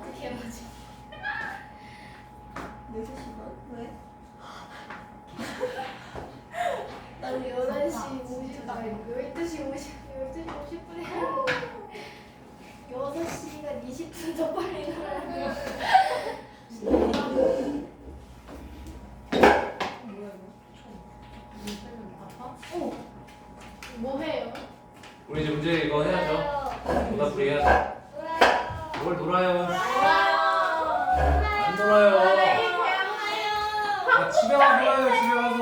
어떻게 해보지? 4시 반? 왜? 난 11시 50, 나 12시 50, 12시 50분에 하는데 6시간 20분 더 빨리 일어나 면 뭐야 이거? 오! 뭐 해요? 우리 이제 문제 이거 해야죠. 놀아요. 오답풀이 해야죠. 놀아요. 뭘 놀아요? 놀아요. 안 놀아요. 내일 배워요. 아, 집에 가서 놀아요. 집에 가서.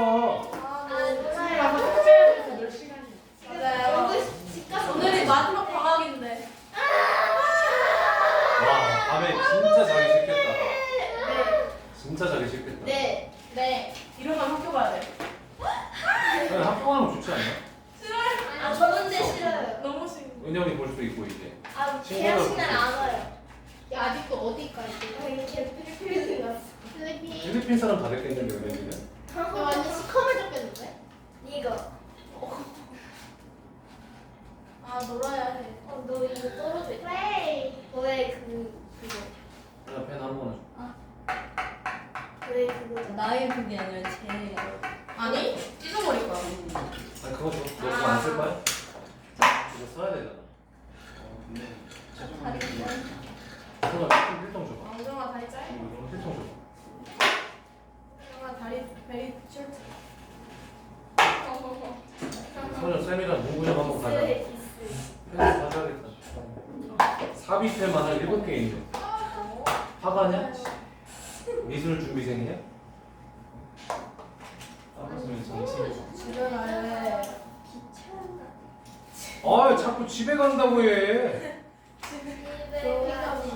아, 집에 놀아요. 가서 숙제해야 돼서 몇 시간이야? 맞아요. 집 가서 오늘이 마지막 방학인데. 와, 밤에 진짜 자기 싫겠다. 네. 진짜 자기 싫겠다. 네. 네. 이러면 학교 가야 돼. 그냥 학교 가면 좋지 않냐? 아, 저는 데 싫어요. 너무 싫어. 은영이 볼 수도 있고 이제. 아, 날 없어요. 안 와요. 야, 아직도 어디 가 있지? 아, 이렇게 필리핀 갔어. 필리핀. 필리핀 사람 다 됐겠는데 은영이는? 야, 완전 시커매졌겠는데? 이거. 아, 놀아야 해. 어, 너 이거 떨어져. 왜? 왜 그, 그거. 그냥 펜 아무거나 줘. 왜 그거. 나의 그게 아니라 제 아니? 찢어버릴 거야. 아니 그거 줘. 너 그거 안 쓸 거야? 이거 써야 되잖아. 아, 우정아 다리 짧아. 이거 필통 줘봐. 우정아 다리 베리 슈트. 소녀 쌤이랑 문구점 한번 가자. 기스, 펜 가져야겠다. 삽입펜만 한 일곱 개 있네. 화가냐? 미술 준비생이야? 아, 무슨 정치. 집에 갈래. 아, 자꾸 집에 간다고 해.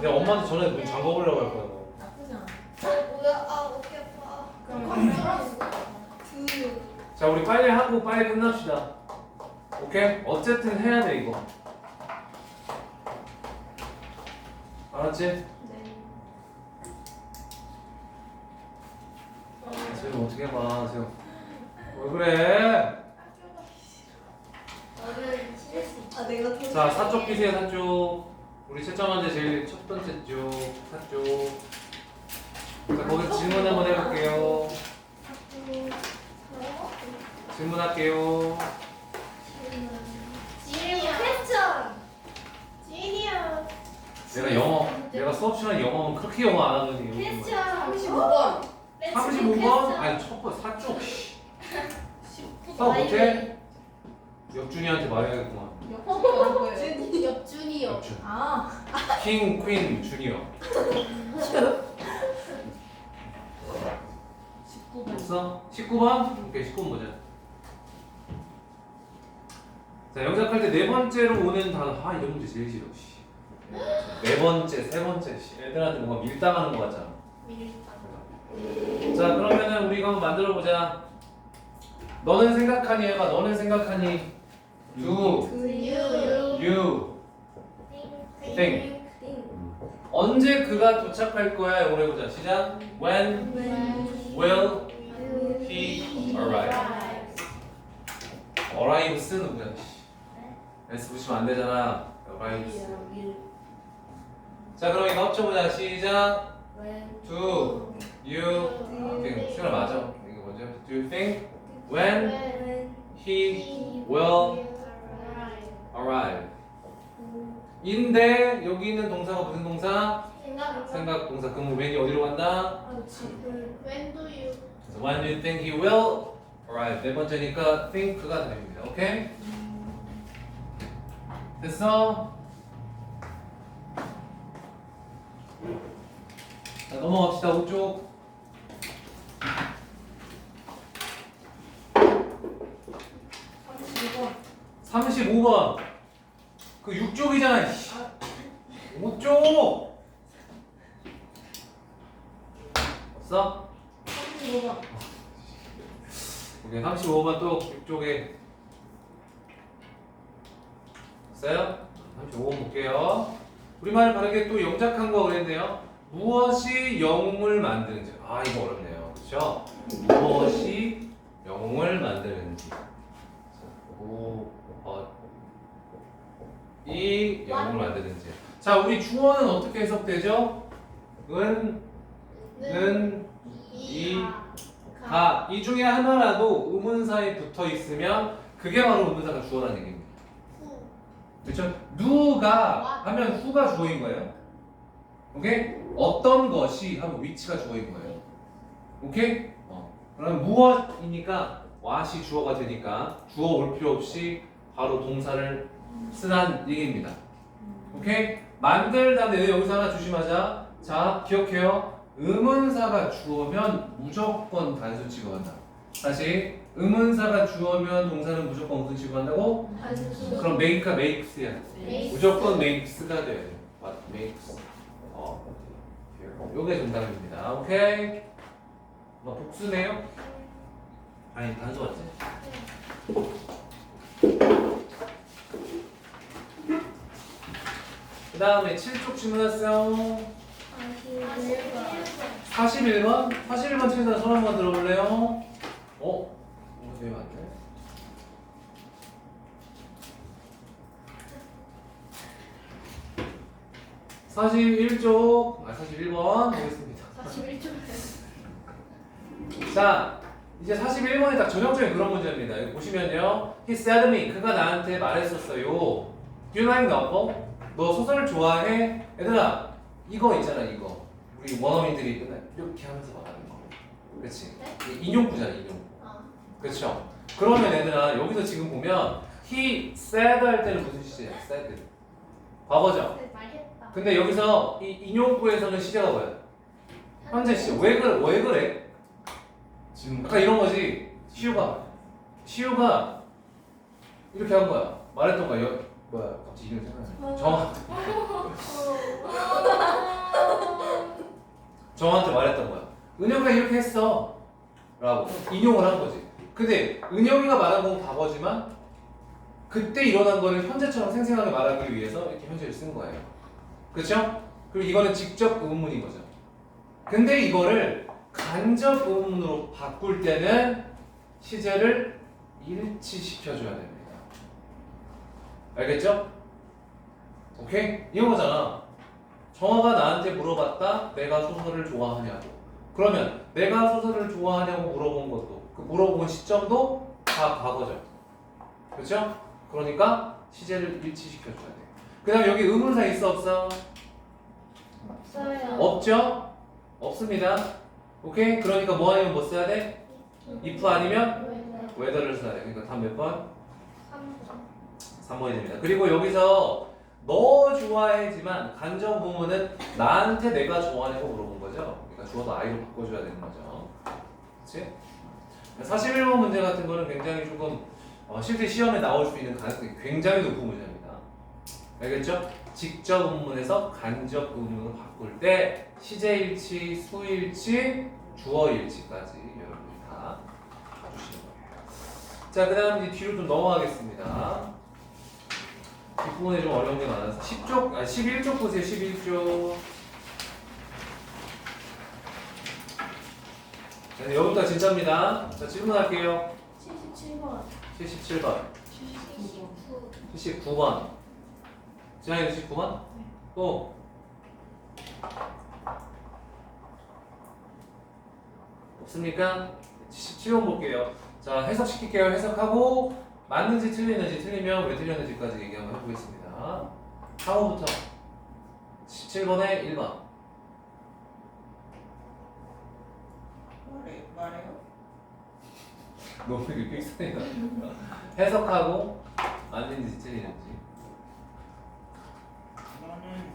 내가 엄마한테 전에 문 잠궈 보려고 할 거야. 너. 나쁘지 않아. 아, 뭐야? 아, 어깨 아파. 그럼 그. 자, 우리 빨리 하고 빨리 끝납시다. 오케이? 어쨌든 해야 돼 이거. 알았지? 네. 지금 어떻게 봐, 지금. 왜 그래? 너를 치를 수 있어. 아 내가 더 자, 사쪽 기세요, 사쪽. 우리 채점한테 제일 첫 번째 쪽, 사쪽. 자, 거기서 질문 한번 해볼게요. 질문할게요. 내가 영어, 내가 수업 시간에 영어 그렇게 영어 안 하더니. 요즘 퀘스천. 35번. 35번? 아니, 첫 번, 사쪽. 씨. 수업 못해? 역준이한테 말해야겠구만. 뭐예요? 옆준이요. 역준. 아. 킹, 퀸, 주니어. 19번. 없어? 19번? 오케이, 19번 보자. 자, 영작할 때 네 번째로 오는 단어. 아, 이런 문제 제일 싫어. 씨. 네 번째, 세 번째. 씨. 애들한테 뭔가 밀당하는 거 같잖아. 밀당. 자, 그러면은 우리 이거 한번 만들어 보자. 너는 생각하니 해봐. 너는 생각하니. Do 유. you 띵. think. 언제 그가 도착할 거야? 이거 해보자. 시작. When will he arrive? arrives 누구야? 씨. S 붙이면 안 되잖아. arrives. 자, 그럼 이거 합쳐보자. 시작. Do you think? 수연아 맞아. 이거 먼저. Do you think when he will arrive? 인데 여기 있는 동사가 무슨 동사? 생각. 생각 동사. 그럼 when이 어디로 간다? When do you? 그래서 When do you think he will arrive? 네 번째니까 think가 됩니다. 오케이? 됐어? 자, 넘어갑시다. 오쪽. 35번. 35번. 그 6쪽이잖아. 5쪽. 없어? 35번. 오케이. 35번 또 6쪽에. 됐어요? 35번 볼게요. 우리말 바르게 또 영작한 거 그랬네요. 무엇이 영웅을 만드는지. 아, 이거 어렵네요. 그렇죠? 무엇이 영웅을 만드는지. 자, 오, 어, 이 영웅을 만드는지. 자, 우리 주어는 어떻게 해석되죠? 은, 는, 이, 가. 가. 이 중에 하나라도 의문사에 붙어 있으면 그게 바로 의문사가 주어라는 얘기입니다. 후. 그렇죠? 누가 하면 후가 주어인 거예요. 오케이? 어떤 것이 하면 위치가 주어인 거예요. 오케이? 어. 그럼 무엇이니까 what이 주어가 되니까 주어 올 필요 없이 바로 동사를 쓰란 얘기입니다. 오케이? 만들다는 여기서 하나 조심하자. 자, 기억해요. 의문사가 주어면 무조건 단수 취급한다. 다시 의문사가 주어면 동사는 무조건 무슨 취급한다고? 단수. 그럼 make가 makes야. Makes. 무조건 makes가 돼요. What makes? 어, 요게 정답입니다. 오케이? 뭐 복수네요? 아니 단수 같지? 다음에 7쪽 질문했어요. 41번? 41번 친구들 손 한번 들어볼래요? 어? 이거 되면 안 돼? (41쪽) 아 (41번) 보겠습니다 41초. 자 이제 41번이 딱 전형적인 그런 문제입니다 여기 보시면요 He said me 그가 나한테 말했었어요 Do you like novel? 너 소설 좋아해? 얘들아 이거 있잖아 이거 우리 원어민들이 맨날 이렇게 하면서 말하는 거 그렇지 네? 인용구잖아 인용구 어. 그렇죠 그러면 얘들아 여기서 지금 보면 He said 할 때는 무슨 시제야? said 과거죠 네, 말했다. 근데 여기서 이 인용구에서는 시제가 뭐야? 현재 시제 왜 그래? 왜 그래? 지금 아까 이런 거지 시우가 시우가 이렇게 한 거야 말했던 거야 여, 뭐야 갑자기 이름이 생각나네 정 정한테. 말했던 거야. 은영이가 이렇게 했어. 라고 인용을 한 거지. 근데 은영이가 말한 건 과거지만 그때 일어난 거를 현재처럼 생생하게 말하기 위해서 이렇게 현재를 쓴 거예요. 그렇죠? 그리고 이거는 직접 의문인 거죠. 근데 이거를 간접 의문으로 바꿀 때는 시제를 일치시켜줘야 됩니다. 알겠죠? 오케이? 이런 거잖아. 정화가 나한테 물어봤다. 내가 소설을 좋아하냐고. 그러면 내가 소설을 좋아하냐고 물어본 것도 그 물어본 시점도 다 과거죠. 그렇죠? 그러니까 시제를 일치시켜줘야 돼. 그다음 여기 의문사 있어 없어? 없어요. 없죠? 없습니다. 오케이? 그러니까 뭐 아니면 뭐 써야 돼? if 아니면 whether를 써야 돼. 그러니까 답 몇 번? 3번이 됩니다. 그리고 여기서 너 좋아해지만 간접 부문은 나한테 내가 좋아하냐고 물어본 거죠. 그러니까 주어도 I로 바꿔줘야 되는 거죠. 그렇지? 41번 문제 같은 거는 굉장히 조금 어, 실제 시험에 나올 수 있는 가능성이 굉장히 높은 문제입니다. 알겠죠? 직접 의문에서 간접 의문으로 바꿀 때 시제일치, 수일치, 주어일치까지 여러분이 다 봐주시는 거예요. 자, 그 다음 이제 뒤로 좀 넘어가겠습니다. 뒷부분에 좀 어려운 게 많아서 10쪽, 아 11쪽 보세요. 11쪽. 자, 여기부터 진짜입니다. 자, 질문할게요. 77번. 77번, 79. 79번. 지난이 79번? 또 없습니까? 77번 볼게요. 자, 해석시킬게요. 해석하고 맞는지 틀리는지 틀리면 왜 틀렸는지까지 얘기 한번 해보겠습니다. 상호부터 17번에 1번. 말해 말해요? 너무 이렇게 삑사리가 해석하고 맞는지 틀리는지. 너는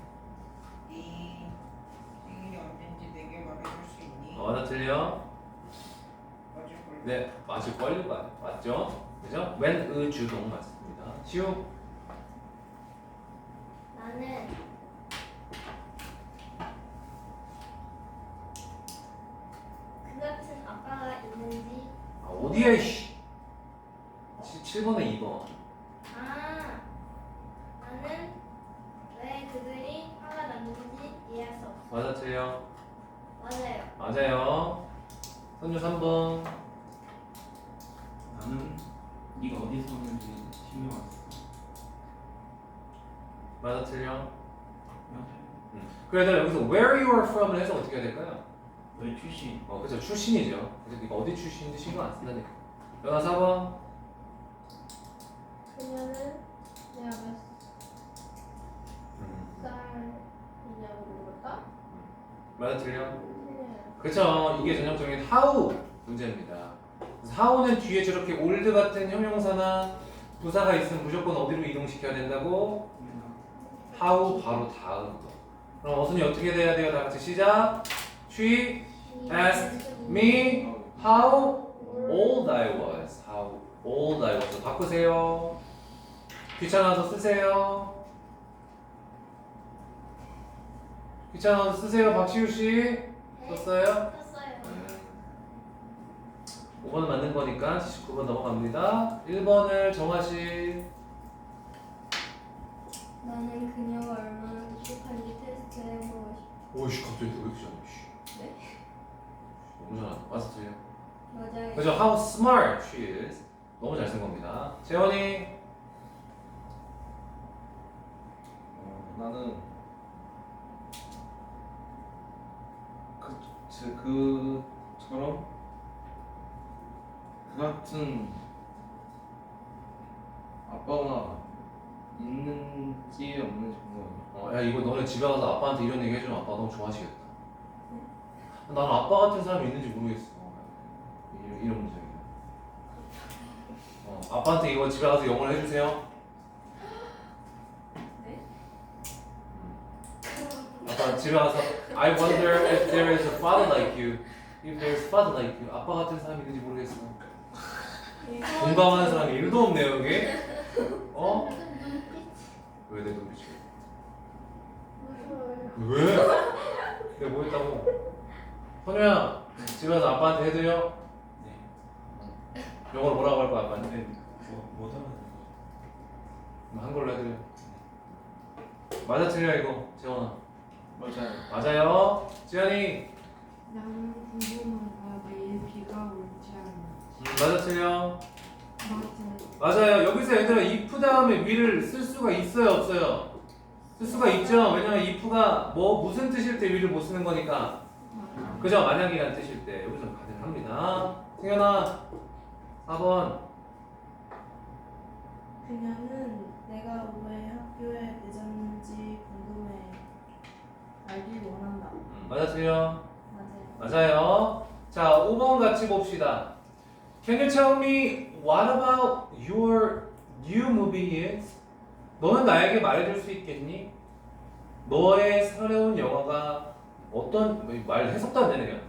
이 생일이 언젠지 내게 말해줄 수 있니? 어, 나 틀려? 어제 네, 맞을 걸요, 맞- 맞죠? 그죠? when, 의, 주동 맞습니다. 시우, 나는 그 같은 아빠가 있는지 아, 어디에, 씨. 7번에 2번. 아 나는 왜 그들이 화가 났는지 이해할 수 없어 맞아, 틀려? 맞아요 맞아요. 선주 3번. 나는 네가 어디서 오는지 신경 안 써. 맞아, 틀려? 맞아요. 그래서 여기서 where you are from을 해서 어떻게 해야 될까요? 왜 출신? 어, 그죠 출신이죠. 그래서 네가 어디 출신인지 신경 안 쓴다니까. 연아 4번. 그녀는 내가 몇 음. 살이냐고 물어볼까? 맞아 틀려? 틀려요. 그쵸 이게 전형적인 how 문제입니다. 그래서 how는 뒤에 저렇게 old 같은 형용사나 부사가 있으면 무조건 어디로 이동시켜야 된다고? how 바로 다음 거. 그럼 어순이 어떻게 돼야 돼요? 다 같이 시작. She asked me how old I was. How old I was. 바꾸세요. 귀찮아서 쓰세요. 귀찮아서 쓰세요. 박시우 씨. 썼어요? 썼어요. 5번은 맞는 거니까 79번 넘어갑니다. 1번을 정하 씨. 나는 그녀가 얼마나 똑똑한지 테스트 해보고 싶어. 오이씨 갑자기 왜 이렇게 잘해? 씨. 네? 너무. 맞아 틀려. 맞아요. 그죠? How smart she is. 너무 잘 쓴 겁니다. 재원이. 어, 나는 그, 저, 그처럼 그 같은 아빠가 있는지 없는지 궁금해요. 어, 야 이거 너네 집에 가서 아빠한테 이런 얘기 해주면 아빠 너무 좋아하시겠다. 나는 아빠 같은 사람이 있는지 모르겠어. 이런, 이런 문제야. 어, 아빠한테 이거 집에 가서 영어를 해주세요. 네? 음. 아빠 집에 가서 I wonder if there is a father like you. If there is a father like you. 아빠 같은 사람이 있는지 모르겠어. 공감하는 사람이 1도 없네요 여기. 어? 왜내 눈빛이? 왜? 내가 뭐 했다고? 선우야 집에 가서 아빠한테 해드려? 네. 영어로 뭐라고 할 거야 아빠한테? 뭐, 뭐 하면 그럼 한글로 해드려 맞아 틀려 이거 재원아 맞아요. 맞아요 지현이 맞아 틀려 맞아 맞아요 여기서 얘들아 if 다음에 위를 쓸 수가 있어요 없어요? 쓸 수가 있죠 왜냐면 if가 뭐 무슨 뜻일 때 위를 못 쓰는 거니까 그죠 만약이란 뜻일 때 여기서 가능합니다 승현아 4번 그녀는 내가 왜 학교에 늦었는지 궁금해. 알길 원한다. 음, 맞아 틀려 맞아요. 맞아요. 자, 5번 같이 봅시다. Can you tell me what about your new movie is? 너는 나에게 말해줄 수 있겠니? 너의 새로운 영화가 어떤 말 해석도 안 되네요.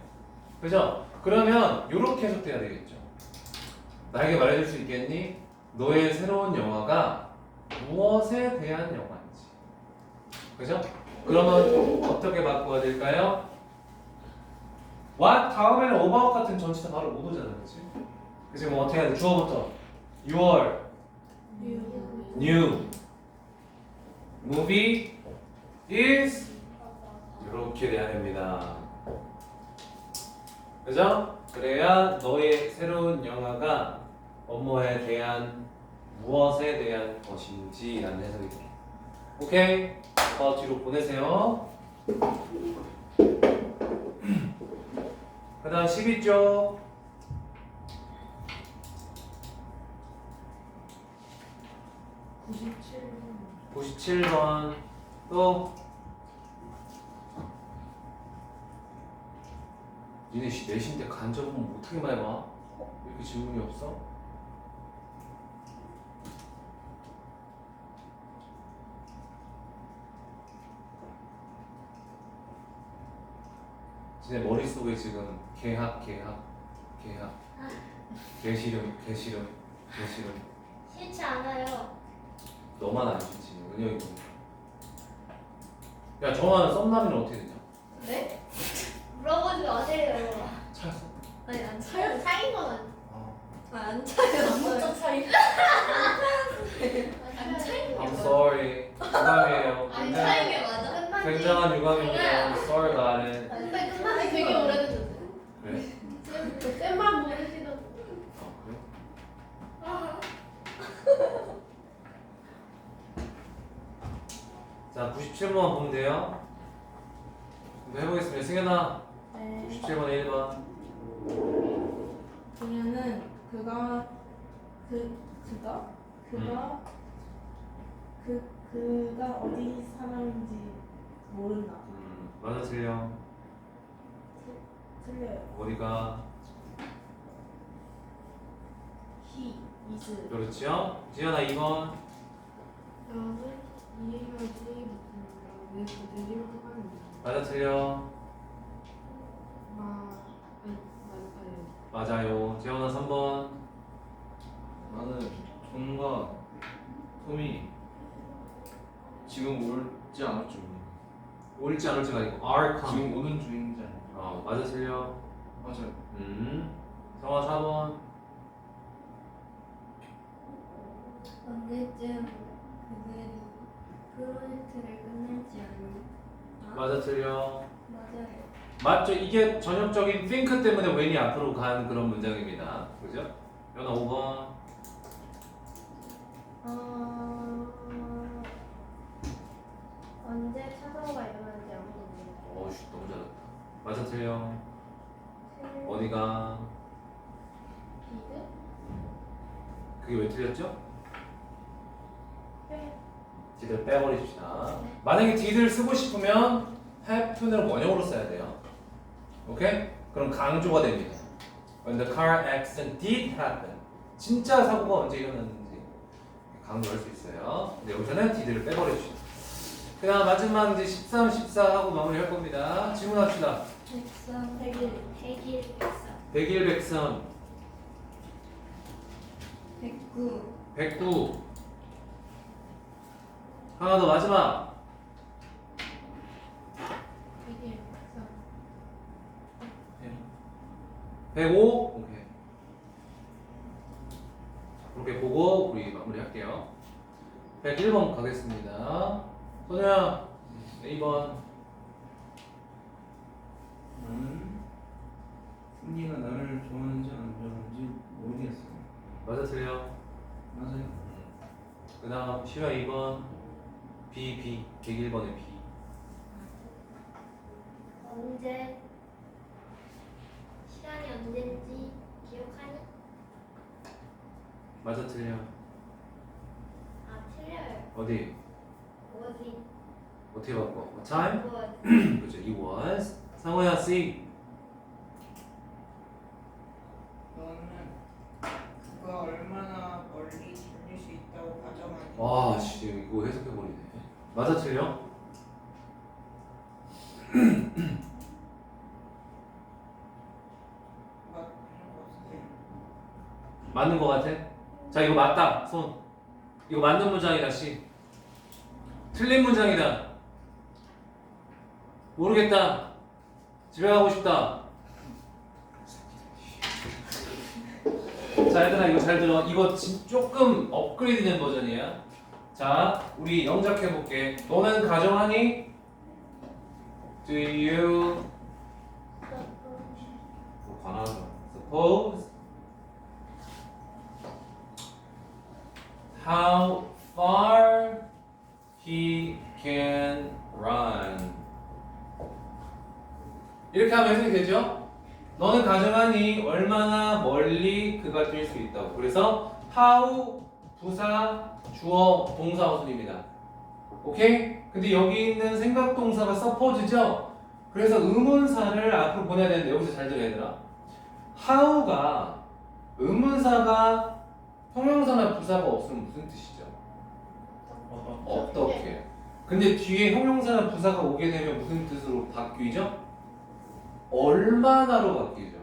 그죠? 그러면 이렇게 해석돼야 되겠죠. 나에게 말해줄 수 있겠니? 너의 새로운 영화가 무엇에 대한 영화인지. 그죠? 그러면 어떻게 바꿔야 될까요? what 다음에는 about 같은 전치사 바로 못 오잖아, 그렇지? 그래서 뭐 어떻게 해야 돼? 주어부터 your new movie is 이렇게 돼야 됩니다. 그죠? 그래야 너의 새로운 영화가 업무에 대한 무엇에 대한 것인지라는 해석이 돼. 오케이? 어, 뒤로 보내세요. 그 다음 12쪽. 97번 97번. 또. 니네 씨 내신 때 간접은 못하게만 해봐. 어? 왜 이렇게 질문이 없어? 지네 머릿속에 지금 개학, 개학, 개학, 개시름, 개시름, 개시름. 싫지 않아요. 너만 안 싫지 은영이 보니까 야 정한 썸남이는 어떻게 되냐? 네? 물어보지 마세요. 차였어? 아니 안 차요. 차인 건 아니. 아 아, 안 차요. 진짜 차이. 안 차인 I'm sorry 유감이에요 안 굉장히, 차인 게 맞아? 끝난 지 굉장한 유감입니다 Sorry about it 근데 끝난 지 되게 오래됐는데. 그래? 자 97번 보면 돼요. 해보겠습니다. 승현아. 네. 97번 A 봐 그녀는 그가 그 그가? 그가? 음. 그 그가 어디 사람인지 모른다. 음, 맞아 틀려. 틀려요. 어디가? He is. 그렇지요 지현아 2번. 여기 맞아요. 맞아요. 재원아 3번. 나는 종과 토미 지금 올지 않을지 모르겠네. 올지 않을지 아니고 are 지금 오는 중인지 아닌지. 아, 어 맞아 틀려 맞아요. 음 성화 4번 언제쯤 그들이 프로젝트를 끝낼지 아니 맞아, 틀려. 맞아요. 맞죠? 이게 전형적인 think 때문에 when이 앞으로 간 그런 문장입니다. 그죠? 연아 5번. 어... 언제 차도가 일어나는지 아무도 모르고 어씨 너무 잘했다. 맞아 틀려. 틀- 어디가? 비드? 그게 왜 틀렸죠? 네. did를 빼버리십시다. 만약에 did를 쓰고 싶으면 happen을 원형으로 써야 돼요. 오케이? 그럼 강조가 됩니다. When the car accident did happen. 진짜 사고가 언제 일어났는지 강조할 수 있어요. 근데 여기서는 did를 빼버려주시다. 그 다음 마지막 이제 13, 14 하고 마무리할 겁니다. 질문합시다. 백삼 백일 백일 백삼. 백일 백삼 백구 109 하나 더 마지막. 이게 백삼 105 오케이. 그렇게 보고 우리 마무리할게요. 101번 가겠습니다. 소녀야 A번. 나는 승리가 나를 좋아하는지 안 좋아하는지 모르겠어. 맞아 틀려 맞아요. 그 다음 시야 2번 B B 101번의 B 언제 시간이 언제인지 기억하니? 맞아 틀려 아 틀려요. 어디 어디? 어떻게 바꿔 What time? 뭐 그죠 it was 상호야 C 너는 그가 얼마나 멀리 달릴 수 있다고 가정하니? 와씨 이거 해석해버리네 맞아 틀려? 맞는 거 같아? 자 이거 맞다. 손. 이거 맞는 문장이다 씨. 틀린 문장이다. 모르겠다. 집에 가고 싶다. 자 얘들아 이거 잘 들어. 이거 진- 조금 업그레이드 된 버전이야 자 우리 영작해 볼게 너는 가정하니? Do you 뭐 관하죠 Suppose how far he can run. 이렇게 하면 해석이 되죠? 너는 가정하니 얼마나 멀리 그가 뛸 수 있다고. 그래서 how 부사 주어 동사 어순입니다. 오케이? 근데 여기 있는 생각 동사가 suppose죠? 그래서 의문사를 앞으로 보내야 되는데 여기서 잘 들어야 얘들아. how가 의문사가 형용사나 부사가 없으면 무슨 뜻이죠? 어떻게? 근데 뒤에 형용사나 부사가 오게 되면 무슨 뜻으로 바뀌죠? 얼마나로 바뀌죠.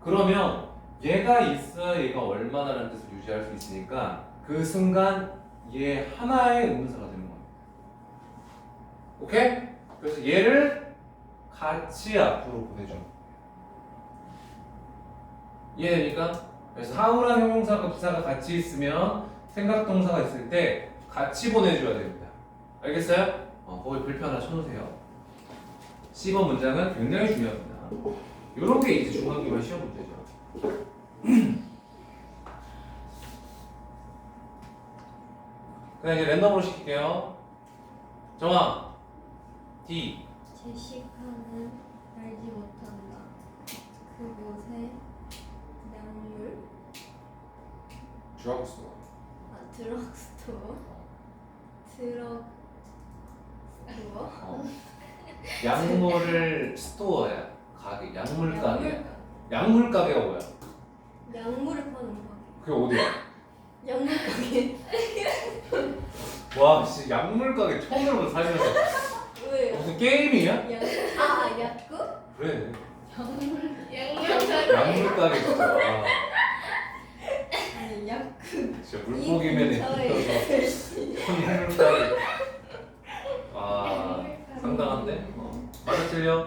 그러면 얘가 있어야 얘가 얼마나라는 뜻을 유지할 수 있으니까 그 순간 얘 하나의 의문사가 되는 거예요. 오케이? 그래서 얘를 같이 앞으로 보내줘. 이해됩니까? 그래서 how랑 형용사가 부사가 같이 있으면 생각 동사가 있을 때 같이 보내줘야 됩니다. 알겠어요? 어, 거기 불표 하나 쳐놓으세요. 10번 문장은 굉장히 중요합니다. 이런 게 이제 중학교만 시험 문제죠. 그냥 이제 랜덤으로 시킬게요. 정아, D, 제시카는 알지 못한다. 그곳에 약물, 드럭스토어. 아 드럭스토어, 드럭 스토어, 어. 약물을 스토어야. 가게. 약물 가게. 약물 가게가 뭐야? 약물을 파는 가게. 그게 어디야? 약물 가게. 와, 씨, 약물 가게 처음 들어본 살면서. 왜요? 무슨 게임이야? 약, 아 약국? 그래. 양념 약물 가게 진짜. 와, 아니 약국. 진짜 물고기면 근처에 있어서 약물 가게. 아, 상당한데? 어. 맞아 틀려?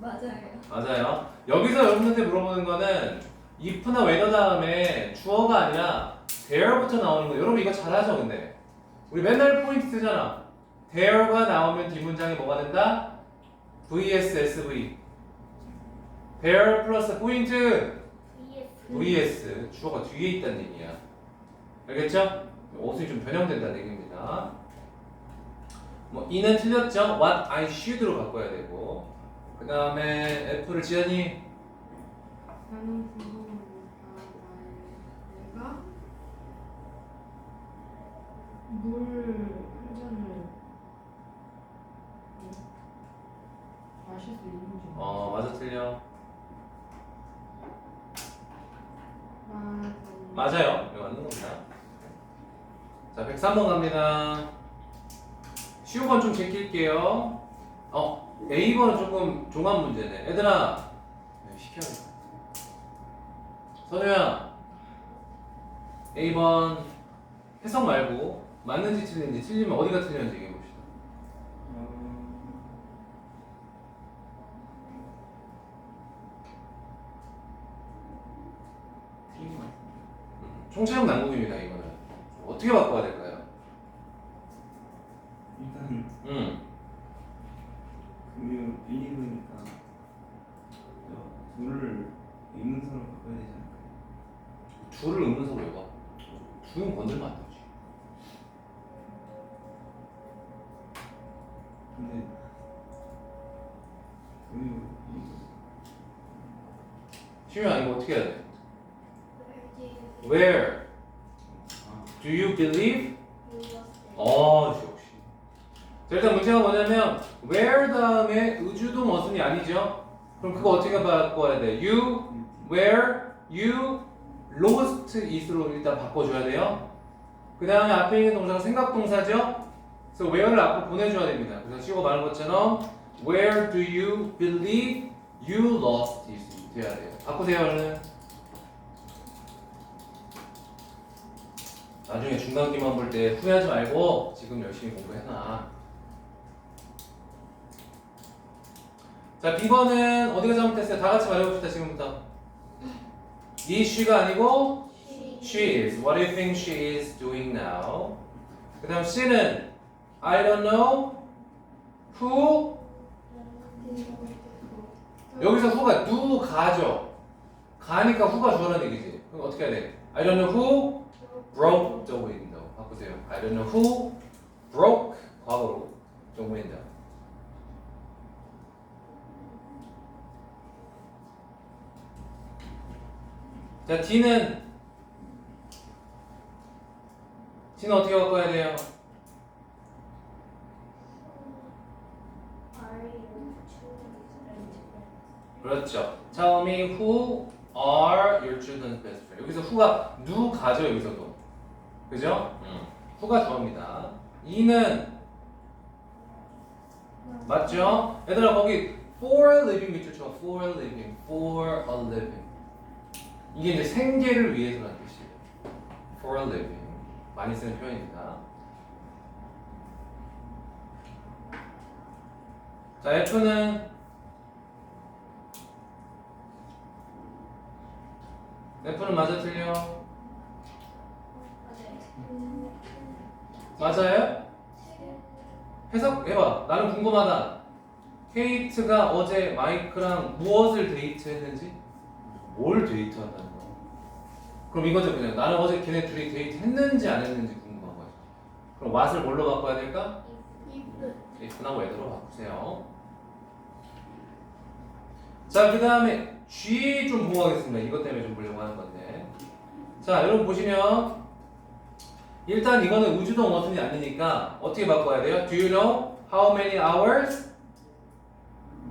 맞아요. 맞아요. 여기서 여러분한테 물어보는 거는 if나 whether 다음에 주어가 아니라 there부터 나오는 거. 여러분 이거 잘하죠, 근데? 우리 맨날 포인트 쓰잖아. there가 나오면 뒷문장이 뭐가 된다? vs sv. there 플러스 포인트 vs 주어가 뒤에 있다는 얘기야. 알겠죠? 어순이 좀 변형된다는 얘기입니다. 뭐 이는 틀렸죠? what I should로 바꿔야 되고 그 다음에 F를 지연이 나는 궁금하니까 내가 물한 잔을 마실 수 있는지 어 맞아 틀려. 맞아. 맞아요. 이거 맞는 겁니다. 자 103번 갑니다. 쉬운 건 좀 제낄게요. 어 A번은 조금 종합 문제네. 얘들아. 네, 시켜야겠다 선우야. A번 해석 말고 맞는지 틀린지 틀리면 어디가 틀렸는지 얘기해 봅시다. 같습니다. 총체적 난국입니다 이거는. 어떻게 바꿔야 될까요? 일단 음. 그러면 빌리브니까 둘을 의문사로 바꿔야 되지 않을까요? 줄을 의문사로 해봐 주인 건들면 안 되지 근데? 시우야 이거 어떻게 해야 돼? Where 아, do you believe? 어 역시 자 일단 문제가 뭐냐면 where 다음에 의주도 머슴이 아니죠? 그럼 그거 어떻게 바꿔야 돼? You, where, you, lost it으로 일단 바꿔줘야 돼요 그 다음에 앞에 있는 동사가 생각동사죠? 그래서 where를 앞으로 보내줘야 됩니다 그래서 시고 말한 것처럼 where do you believe you lost it 돼야 돼요 바꾸세요 얼른 나중에 중간기만 볼 때 후회하지 말고 지금 열심히 공부해놔. 자, B번은 어디가 잘못됐어요? 다 같이 말해봅시다, 지금부터. 이 she가 아니고 she is. What do you think she is doing now? 그 다음 C는 I don't know who 여기서 who가 누 가죠. 가니까 who가 주어라는 얘기지. 그럼 어떻게 해야 돼? I don't know who broke the window. 바꾸세요. I don't know who broke 과거로 the window. 자, D는 D는 어떻게 바꿔야 돼요? 그렇죠. Tell me who are your children's best friend. 여기서 who가 누 가죠 여기서도. 그죠? 응. who가 저입니다. 이는 맞죠? 얘들아 거기 for a living 밑줄 쳐. for a living, for a living. 이게 이제 생계를 위해서라는 뜻이에요. for a living. 많이 쓰는 표현입니다. 자, F는 F는 맞아 틀려? 맞아요? 해석해봐. 나는 궁금하다. 케이트가 어제 마이크랑 무엇을 데이트했는지? 뭘 데이트한다는 거야? 그럼 이거죠 그냥 나는 어제 걔네 둘이 데이트했는지 안 했는지 궁금한 거야. 그럼 what을 뭘로 바꿔야 될까? if나 whether로 바꾸세요. 자, 그 다음에 G 좀 보호하겠습니다. 이것 때문에 좀 보려고 하는 건데. 자, 여러분 보시면 일단 이거는 우주동 안 되니까 어떻게 바꿔야 돼요? Do you know how many hours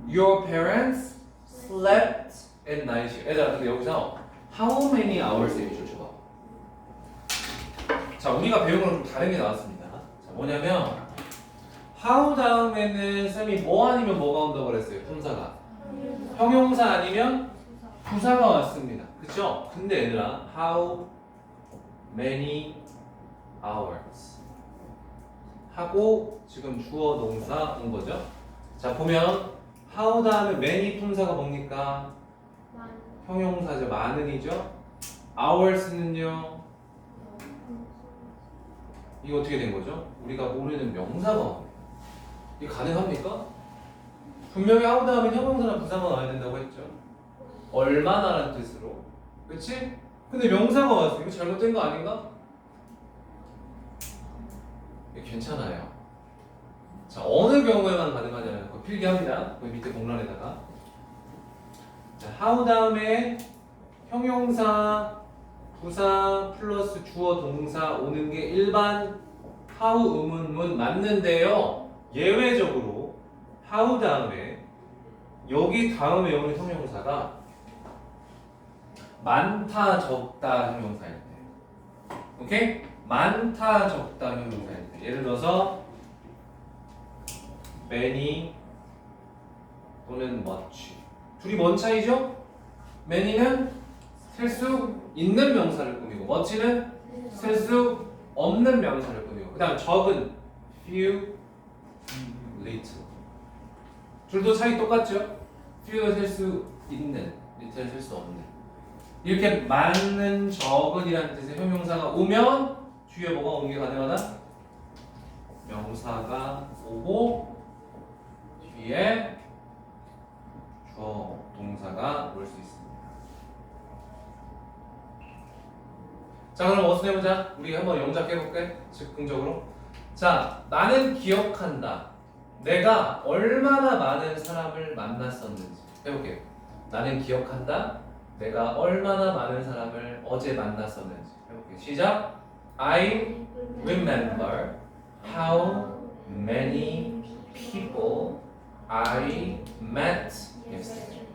your parents slept at night? 얘들아, 근데 여기서 how many hours 얘기 좀 줘봐. 자, 우리가 배운 거랑 좀 다른 게 나왔습니다. 자, 뭐냐면 how 다음에는 쌤이 뭐 아니면 뭐가 온다고 그랬어요? 품사가. 형용사 아니면 부사가 왔습니다. 그쵸? 근데 얘들아, how many hours 하고 지금 주어 동사 온 거죠? 자, 보면 how 다음에 many 품사가 뭡니까? 형용사죠. 많은이죠? hours는요? 이거 어떻게 된 거죠? 우리가 모르는 명사가 옵니다. 이게 가능합니까? 분명히 하고 다음에 형용사나 부사가 와야 된다고 했죠. 얼마나라는 뜻으로. 그치? 근데 명사가 왔어. 이거 잘못된 거 아닌가? 이게 괜찮아요. 자, 어느 경우에만 가능하냐면 그거 필기합니다. 그 밑에 공란에다가. 자, how 다음에 형용사, 부사 플러스 주어 동사 오는 게 일반 how 의문문 맞는데요. 예외적으로 how 다음에 여기 다음에 오는 형용사가 많다 적다 형용사일 때 오케이? 많다 적다 형용사일 때 예를 들어서 many 또는 much 둘이 뭔 차이죠? many는 셀 수 있는 명사를 꾸미고 much는 셀 수 없는 명사를 꾸미고 그 다음 적은 few, little 둘도 차이 똑같죠? few는 셀 수 있는, little는 셀 수 없는 이렇게 많은 적은이라는 뜻의 형용사가 오면 뒤에 뭐가 게 가능하다? 명사가 오고 뒤에 주어 동사가 올 수 있습니다. 자 그럼 어서 해보자. 우리 한번 영작 해볼게. 즉흥적으로. 자 나는 기억한다. 내가 얼마나 많은 사람을 만났었는지 해볼게요. 나는 기억한다. 내가 얼마나 많은 사람을 어제 만났었는지 해볼게요. 시작. I remember how many people I met yesterday.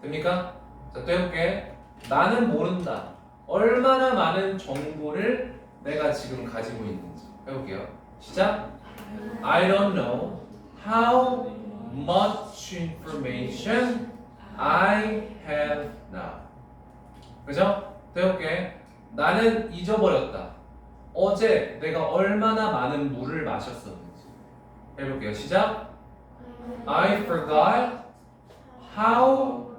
됩니까? 자, 또 해볼게. 나는 모른다. 얼마나 많은 정보를 내가 지금 가지고 있는지. 해볼게요. 시작. I don't know how much information I have now. 그죠? 또 해볼게. 나는 잊어버렸다. 어제 내가 얼마나 많은 물을 마셨었는지. 해볼게요. 시작. I forgot how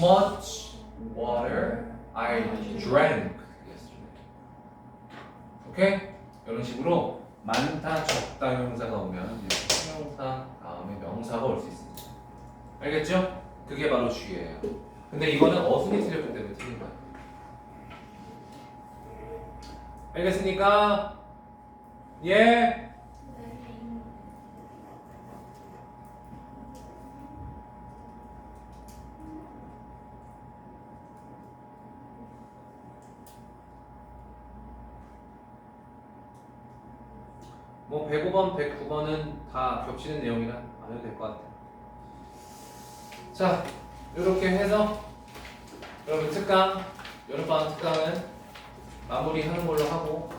much water I drank yesterday. 오케이? 이런 식으로 많다, 적다 형사가 오면 형용사 다음에 명사가 올 수 있습니다. 알겠죠? 그게 바로 주의예요. 근데 이거는 어순이 틀렸기 때문에 틀린 거예요. 알겠습니까? 예. 뭐 105번, 109번은 다 겹치는 내용이라 안 해도 될 것 같아요. 자, 이렇게 해서 여러분 특강, 여름방학 특강은 마무리하는 걸로 하고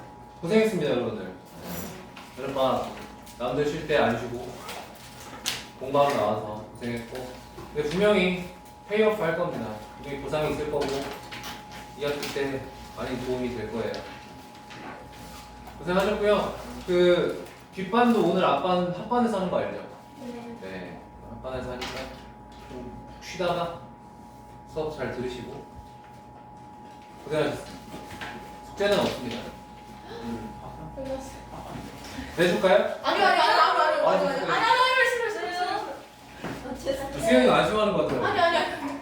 고생했습니다, 여러분들. 여름방학 남들 쉴 때 안 쉬고 공부하러 나와서 고생했고 근데 분명히 페이오프 할 겁니다. 분명히 보상이 있을 거고 2학기 때 많이 도움이 될 거예요. 고생하셨고요. 그 뒷반도 오늘 앞반 합반에서 하는 거 알죠? 네. 합반에서 하니까 좀 쉬다가 수업 잘 들으시고 고생하셨습니다. 숙제는 없습니다. 끝났어. 내줄까요? 아니 아니 아니 아니 아니 아, 아니 아니 진짜요? 아니 아니 아니 싫어 싫어 싫어. 수영이 안심하는 것 같아요. 아니 아니 아니